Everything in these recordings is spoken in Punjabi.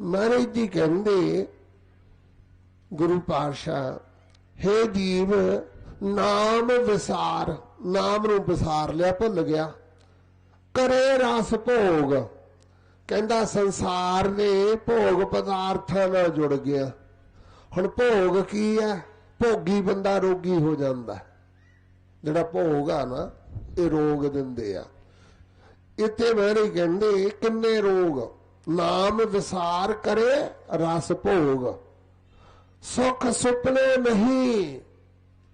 ਮਹਾਰਾਜ ਜੀ ਕਹਿੰਦੇ, ਗੁਰੂ ਪਾਤਸ਼ਾਹ, ਹੇ ਜੀਵ ਨਾਮ ਵਿਸਾਰ, ਨਾਮ ਨੂੰ ਵਿਸਾਰ ਲਿਆ, ਭੁੱਲ ਗਿਆ। ਕਰੇ ਰਸ ਭੋਗ। ਕਹਿੰਦਾ, ਸੰਸਾਰ ਦੇ ਭੋਗ ਪਦਾਰਥਾਂ ਨਾਲ ਜੁੜ ਗਿਆ। ਹੁਣ ਭੋਗ ਕੀ ਹੈ? ਭੋਗੀ ਬੰਦਾ ਰੋਗੀ ਹੋ ਜਾਂਦਾ। ਜਿਹੜਾ ਭੋਗ ਆ ਨਾ, ਇਹ ਰੋਗ ਦਿੰਦੇ ਆ। ਇੱਥੇ ਮੇਰੇ ਕਹਿੰਦੇ, ਕਿੰਨੇ ਰੋਗ? ਨਾਮ ਵਿਸਾਰ ਕਰੇ, ਰਸ ਭੋਗ। ਸੁਖ ਸੁਪਨੇ ਨਹੀਂ,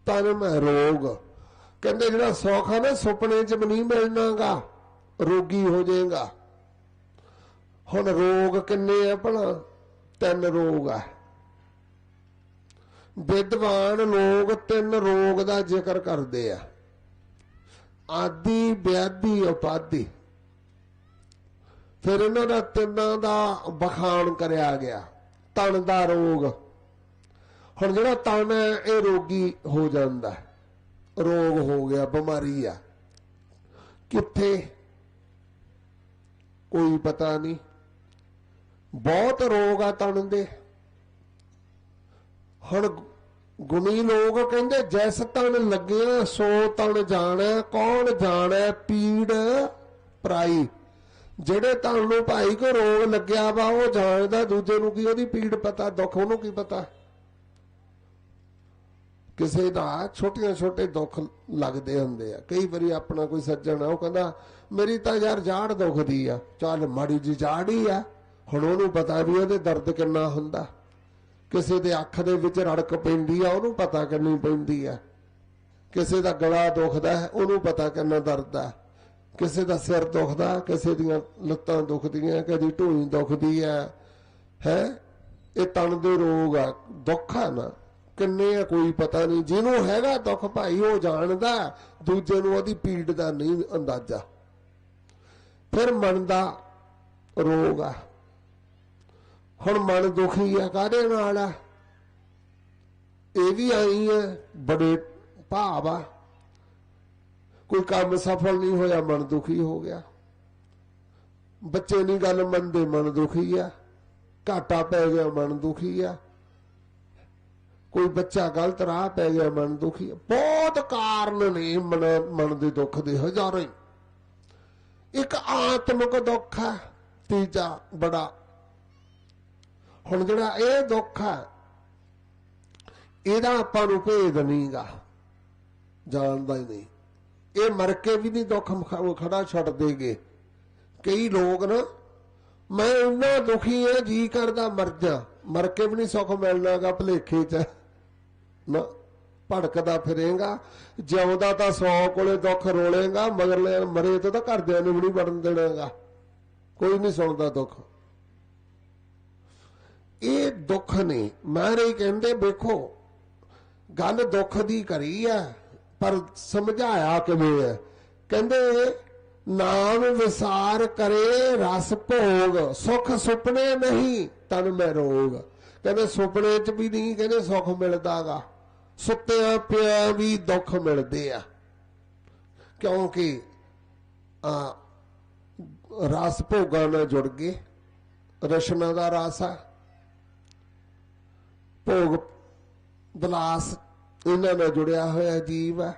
ਤਨ ਮਹਿ ਰੋਗ। ਕਹਿੰਦੇ ਜਿਹੜਾ ਸੁੱਖ ਆ ਨਾ, ਸੁਪਨੇ 'ਚ ਵੀ ਨਹੀਂ ਮਿਲਣਾਗਾ, ਰੋਗੀ ਹੋ ਜਾਏਗਾ। ਹੁਣ ਰੋਗ ਕਿੰਨੇ ਆ ਭਲਾ? ਤਿੰਨ ਰੋਗ ਆ। ਵਿਦਵਾਨ ਲੋਕ ਤਿੰਨ ਰੋਗ ਦਾ ਜ਼ਿਕਰ ਕਰਦੇ ਆ। ਆਦੀ ਵਿਆਧੀ ਉਪਾਦੀ। ਫਿਰ ਇਹਨਾਂ ਦਾ ਤਿੰਨਾਂ ਦਾ ਬਖਾਣ ਕਰਿਆ ਗਿਆ ਤਨ ਦਾ ਰੋਗ। ਹੁਣ ਜਿਹੜਾ ਤਨ ਹੈ, ਇਹ ਰੋਗੀ ਹੋ ਜਾਂਦਾ ਰੋਗ ਹੋ ਗਿਆ, ਬਿਮਾਰੀ ਆ। ਕਿੱਥੇ? ਕੋਈ ਪਤਾ ਨਹੀਂ। ਬਹੁਤ ਰੋਗ ਆ ਤਨ ਦੇ। ਹੁਣ ਗੁਣੀ ਲੋਕ ਕਹਿੰਦੇ, ਜੈਸ ਤਨ ਲੱਗਿਆ, ਸੋ ਤਨ ਜਾਣੈ, ਕੌਣ ਜਾਣੈ, ਪੀੜ ਪਰਾਈ। ਜਿਹੜੇ ਤਨ ਨੂੰ ਭਾਈ ਕੋ ਰੋਗ ਲੱਗਿਆ ਵਾ, ਉਹ ਜਾਣਦਾ ਦੂਜੇ ਨੂੰ ਕੀ ਉਹਦੀ ਪੀੜ ਪਤਾ, ਦੁੱਖ ਉਹਨੂੰ ਕੀ ਪਤਾ? ਕਿਸੇ ਦਾ ਛੋਟੀਆਂ ਛੋਟੇ ਦੁੱਖ ਲੱਗਦੇ ਹੁੰਦੇ ਆ। ਕਈ ਵਾਰੀ ਆਪਣਾ ਕੋਈ ਸੱਜਣ ਆ, ਉਹ ਕਹਿੰਦਾ, ਮੇਰੀ ਤਾਂ ਯਾਰ ਜਾੜ ਦੁਖਦੀ ਆ। ਚੱਲ ਮਾੜੀ ਜੀ ਜਾੜ ਹੀ ਆ। ਹੁਣ ਉਹਨੂੰ ਪਤਾ ਵੀ ਉਹਦੇ ਦਰਦ ਕਿੰਨਾ ਹੁੰਦਾ। ਕਿਸੇ ਦੇ ਅੱਖ ਦੇ ਵਿੱਚ ਰੜਕ ਪੈਂਦੀ ਆ, ਉਹਨੂੰ ਪਤਾ ਕਿੰਨੀ ਪੈਂਦੀ ਆ। ਕਿਸੇ ਦਾ ਗਲਾ ਦੁਖਦਾ ਹੈ, ਉਹਨੂੰ ਪਤਾ ਕਿੰਨਾ ਦਰਦ ਆ। ਕਿਸੇ ਦਾ ਸਿਰ ਦੁਖਦਾ, ਕਿਸੇ ਦੀਆਂ ਲੱਤਾਂ ਦੁਖਦੀਆਂ ਕਦੀ ਢੂਹੀ ਦੁਖਦੀ ਆ, ਹੈ? ਇਹ ਤਨ ਦੇ ਰੋਗ ਆ, ਦੁੱਖ ਆ ਨਾ। ਕਿੰਨੇ ਆ ਕੋਈ ਪਤਾ ਨਹੀਂ। ਜਿਹਨੂੰ ਹੈਗਾ ਦੁੱਖ ਭਾਈ, ਉਹ ਜਾਣਦਾ, ਦੂਜੇ ਨੂੰ ਉਹਦੀ ਪੀੜ ਦਾ ਨਹੀਂ ਅੰਦਾਜ਼ਾ। ਫਿਰ ਮਨ ਦਾ ਰੋਗ ਆ। ਹੁਣ ਮਨ ਦੁਖੀ ਆ ਕਾਹਦੇ ਨਾਲ ਆ? ਇਹ ਵੀ ਆਈ ਹੈ ਬੜੇ ਭਾਵ ਆ। ਕੋਈ ਕੰਮ ਸਫਲ ਨਹੀਂ ਹੋਇਆ, ਮਨ ਦੁਖੀ ਹੋ ਗਿਆ। ਬੱਚੇ ਨਹੀਂ ਗੱਲ ਮੰਨਦੇ, ਮਨ ਦੁਖੀ ਆ। ਘਾਟਾ ਪੈ ਗਿਆ, ਮਨ ਦੁਖੀ ਆ। ਕੋਈ ਬੱਚਾ ਗਲਤ ਰਾਹ ਪੈ ਗਿਆ, ਮਨ ਦੁਖੀ ਆ। ਬਹੁਤ ਕਾਰਨ ਨੇ ਮਨ ਮਨ ਦੇ ਦੁੱਖ ਦੇ, ਹਜ਼ਾਰਾਂ ਹੀ। ਇੱਕ ਆਤਮਿਕ ਦੁੱਖ ਹੈ ਤੀਜਾ ਬੜਾ। ਹੁਣ ਜਿਹੜਾ ਇਹ ਦੁੱਖ ਹੈ ਇਹਦਾ ਆਪਾਂ ਨੂੰ ਭੇਦ ਨਹੀਂਗਾ ਜਾਣਦਾ ਹੀ ਨਹੀਂ। ਇਹ ਮਰ ਕੇ ਵੀ ਨਹੀਂ ਦੁੱਖ ਖੜਾ ਛੱਡ ਦੇਗੇ। ਕਈ ਲੋਕ ਨਾ, ਮੈਂ ਇੰਨਾ ਦੁਖੀ ਹਾਂ ਜੀ ਕਰਦਾ ਮਰ ਜਾ। ਮਰ ਕੇ ਵੀ ਨਹੀਂ ਸੁੱਖ ਮਿਲਣਾਗਾ ਭਲੇਖੇ 'ਚ। ਨਾ, ਭੜਕਦਾ ਫਿਰੇਗਾ। ਜਿਉਂਦਾ ਤਾਂ ਸੌ ਕੋਲੇ ਦੁੱਖ ਰੋਲੇਗਾ ਮਗਰਲੇ ਮਰੇ ਤੇ ਤਾਂ ਘਰਦਿਆਂ ਨੂੰ ਵੀ ਨਹੀਂ ਵੜਨ ਦੇਣਾਗਾ। ਕੋਈ ਨਹੀਂ ਸੁਣਦਾ ਦੁੱਖ। ਇਹ ਦੁੱਖ ਨੇ ਮਾਰੇ ਕਹਿੰਦੇ, ਵੇਖੋ, ਗੱਲ ਦੁੱਖ ਦੀ ਕਰੀ ਆ। ਪਰ ਸਮਝਾਇਆ ਕਿਵੇਂ ਹੈ? ਕਹਿੰਦੇ, ਨਾਮ ਵਿਸਾਰ ਕਰੇ ਰਸ ਭੋਗ, ਸੁਖ ਸੁਪਨੇ ਨਹੀਂ ਤਨ ਮੈਂ ਰੋਗ। ਕਹਿੰਦੇ, ਸੁਪਨੇ 'ਚ ਵੀ ਨਹੀਂ, ਕਹਿੰਦੇ ਸੁਖ ਮਿਲਦਾਗਾ। ਸੁੱਤਿਆਂ ਪਿਆ ਵੀ ਦੁੱਖ ਮਿਲਦੇ ਆ। ਕਿਉਂਕਿ, ਆ, ਰਸ ਭੋਗਾਂ ਨਾਲ ਜੁੜ ਗਏ। ਰਸ਼ਨਾ ਦਾ ਰਸ ਆ। ਭੋਗ ਬਲਾਸ ਇਹਨਾਂ ਨਾਲ ਜੁੜਿਆ ਹੋਇਆ ਜੀਵ ਹੈ।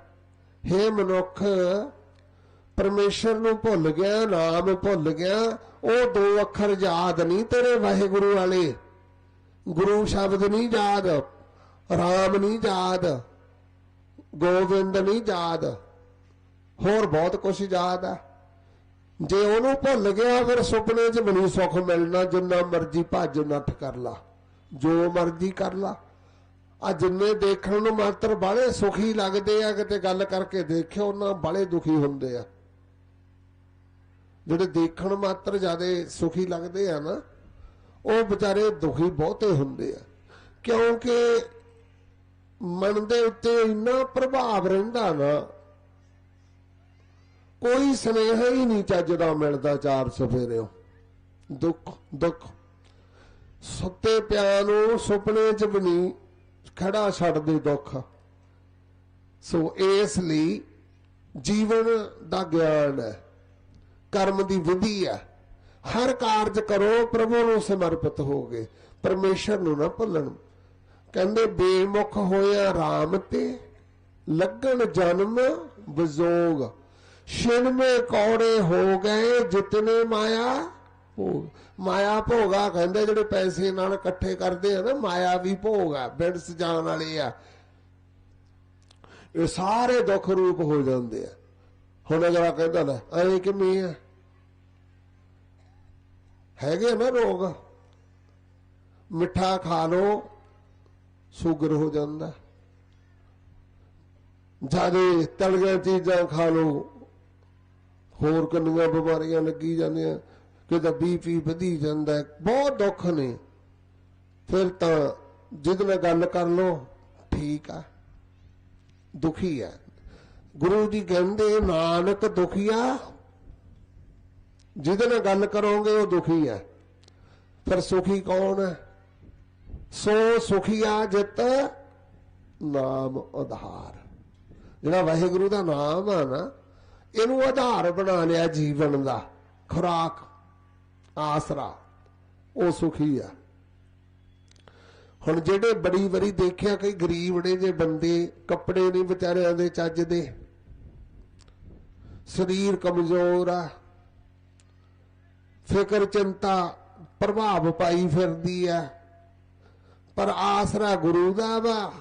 हे ਮਨੁੱਖ, ਪਰਮੇਸ਼ਰ ਨੂੰ ਭੁੱਲ ਗਿਆ, ਨਾਮ ਭੁੱਲ ਗਿਆ, ਉਹ ਦੋ ਅੱਖਰ ਯਾਦ ਨਹੀਂ ਤੇਰੇ ਵਾਹਿਗੁਰੂ ਵਾਲੇ। ਗੁਰੂ ਸ਼ਬਦ ਨਹੀਂ ਯਾਦ, ਰਾਮ ਨਹੀਂ ਯਾਦ, ਗੋਬਿੰਦ ਨਹੀਂ ਯਾਦ। ਹੋਰ ਬਹੁਤ ਕੁਝ ਯਾਦ ਆ ਜੇ ਉਹਨੂੰ ਭੁੱਲ ਗਿਆ, ਫਿਰ ਸੁਪਨੇ 'ਚ ਮੈਨੂੰ ਸੁੱਖ ਮਿਲਣਾ, ਜਿੰਨਾ ਮਰਜ਼ੀ ਭੱਜ ਨੱਠ ਕਰ ਲਾ, ਜੋ ਮਰਜ਼ੀ ਕਰ ਲਾ। ਆ ਜਿੰਨੇ ਦੇਖਣ ਨੂੰ ਮਾਤਰ ਬਾਲੇ ਸੁਖੀ ਲੱਗਦੇ ਆ, ਕਿਤੇ ਗੱਲ ਕਰਕੇ ਦੇਖਿਓ, ਉਹਨਾਂ ਬਾਲੇ ਦੁਖੀ ਹੁੰਦੇ ਆ। ਜਿਹੜੇ ਦੇਖਣ ਮਾਤਰ ਜਿਆਦੇ ਸੁਖੀ ਲੱਗਦੇ ਆ ਨਾ, ਉਹ ਵਿਚਾਰੇ ਦੁਖੀ ਬਹੁਤੇ ਹੁੰਦੇ ਆ। ਕਿਉਂਕਿ ਮਨ ਦੇ ਉੱਤੇ ਇੰਨਾ ਪ੍ਰਭਾਵ ਰਹਿੰਦਾ ਨਾ, ਕੋਈ ਸਨੇਹ ਹੀ ਨਹੀਂ ਚੱਜ ਦਾ ਮਿਲਦਾ ਚਾਰ ਸਫੇਰਿਓ। ਦੁੱਖ ਦੁੱਖ। ਸੁੱਤੇ ਪਿਆ ਨੂੰ ਸੁਪਨੇ 'ਚ ਵੀ ਨਹੀਂ ਖੜਾ ਛੱਡ ਦੇ ਦੁੱਖ। ਸੋ ਇਸ ਲਈ ਜੀਵਨ ਦਾ ਗਿਆਨ ਹੈ, ਕਰਮ ਦੀ ਵਿਧੀ ਹੈ। ਹਰ ਕਾਰਜ ਕਰੋ, ਪ੍ਰਭੂ ਨੂੰ ਸਮਰਪਿਤ ਹੋ ਗਏ ਪਰਮੇਸ਼ਰ ਨੂੰ ਨਾ ਭੁੱਲਣ। ਕਹਿੰਦੇ, ਬੇਮੁਖ ਹੋਇਆ ਰਾਮ ਤੇ, ਲੱਗਣ ਜਨਮ ਵਿਜੋਗ। ਛਿਨਵੇਂ ਕੌੜੇ ਹੋ ਗਏ, ਜਿਤਨੇ ਮਾਇਆ ਭੋਗ। ਮਾਇਆ ਭੋਗਾ ਕਹਿੰਦੇ ਜਿਹੜੇ ਪੈਸੇ ਨਾਲ ਇਕੱਠੇ ਕਰਦੇ ਆ ਨਾ, ਮਾਇਆ ਵੀ ਭੋਗ ਆ ਬਿੰਦ ਸਜਾਣ ਵਾਲੇ ਆ। ਇਹ ਸਾਰੇ ਦੁੱਖ ਰੂਪ ਹੋ ਜਾਂਦੇ ਆ। ਹੁਣ ਅਗਲਾ ਕਹਿੰਦਾ ਲੈ ਐ ਕਿਵੇਂ ਆ? ਹੈਗੇ ਨਾ ਰੋਗ। ਮਿੱਠਾ ਖਾ ਲੋ ਸ਼ੂਗਰ ਹੋ ਜਾਂਦਾ। ਜਿਆਦੇ ਤਲੀਆਂ ਚੀਜ਼ਾਂ ਖਾ ਲੋ ਹੋਰ ਕਿੰਨੀਆਂ ਬਿਮਾਰੀਆਂ ਲੱਗੀ ਜਾਂਦੀਆਂ। ਕਿਤੇ ਬੀਪੀ ਵਧੀ ਜਾਂਦਾ ਬਹੁਤ ਦੁੱਖ ਨੇ। ਫਿਰ ਤਾਂ ਜਿਹਦੇ ਨਾਲ ਗੱਲ ਕਰ ਲੋ ਠੀਕ ਆ, ਦੁਖੀ ਆ। ਗੁਰੂ ਜੀ ਕਹਿੰਦੇ, ਨਾਨਕ ਦੁਖੀਆ ਜਿਹਦੇ ਨਾਲ ਗੱਲ ਕਰੋਗੇ, ਉਹ ਦੁਖੀ ਹੈ ਫਿਰ ਸੁਖੀ ਕੌਣ ਹੈ ਸੋ ਸੁਖੀਆ ਜਿਤ, ਨਾਮ ਆਧਾਰ ਜਿਹੜਾ ਵਾਹਿਗੁਰੂ ਦਾ ਨਾਮ ਆ ਨਾ, ਇਹਨੂੰ ਆਧਾਰ ਬਣਾ ਲਿਆ ਜੀਵਨ ਦਾ, ਖੁਰਾਕ। ਆਸਰਾ। ਉਹ ਸੁਖੀ ਆ। ਹੁਣ ਜਿਹੜੇ ਬੜੀ ਵਾਰੀ ਦੇਖਿਆ ਕਈ ਗਰੀਬ ਨੇ, ਜੇ ਬੰਦੇ ਕੱਪੜੇ ਨਹੀਂ ਵਿਚਾਰਿਆਂ ਦੇ ਚੱਜ ਦੇ ਸਰੀਰ ਕਮਜ਼ੋਰ ਆ, ਫਿਕਰ, ਚਿੰਤਾ, ਪ੍ਰਭਾਵ ਪਾਈ ਫਿਰਦੀ ਆ, ਪਰ ਆਸਰਾ ਗੁਰੂ ਦਾ ਵਾ।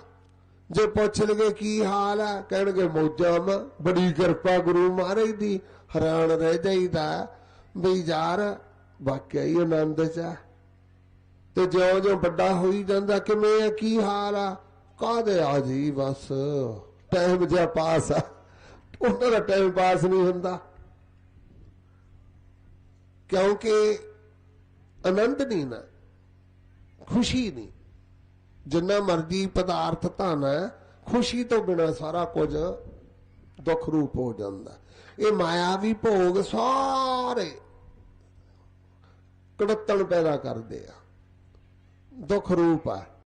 ਜੇ ਪੁੱਛ ਲਗੇ ਕੀ ਹਾਲ ਆ, ਕਹਿਣਗੇ ਮੌਜਾਂ ਵਾ, ਬੜੀ ਕਿਰਪਾ ਗੁਰੂ ਮਹਾਰਾਜ ਦੀ, ਹੈਰਾਨ ਰਹਿ ਜਾਈਦਾ, ਵੀ ਯਾਰ ਵਾਕਿਆ ਹੀ ਆਨੰਦ ਚ ਆ। ਤੇ ਜਿਉਂ ਜਿਉਂ ਵੱਡਾ ਹੋਈ ਜਾਂਦਾ, ਕਿਵੇਂ ਆ, ਕੀ ਹਾਲ ਆ? ਕਾਹਦੇ ਆ ਜੀ ਬਸ? ਟਾਈਮ ਜਿਹਾ ਪਾਸ ਆ। ਉਹਨਾਂ ਦਾ ਟਾਈਮ ਪਾਸ ਨਹੀਂ ਹੁੰਦਾ। ਕਿਉਂਕਿ ਆਨੰਦ ਨਹੀਂ ਨਾ, ਖੁਸ਼ੀ ਨਹੀਂ। ਜਿੰਨਾ ਮਰਜ਼ੀ ਪਦਾਰਥ ਧਨ ਹੈ, ਖੁਸ਼ੀ ਤੋਂ ਬਿਨਾ ਸਾਰਾ ਕੁਝ ਦੁੱਖ ਰੂਪ ਹੋ ਜਾਂਦਾ। ਇਹ ਮਾਇਆਵੀ ਭੋਗ ਸਾਰੇ ਕੜਤਣ ਪੈਦਾ ਕਰਦੇ ਆ। ਦੁੱਖ ਰੂਪ ਆ।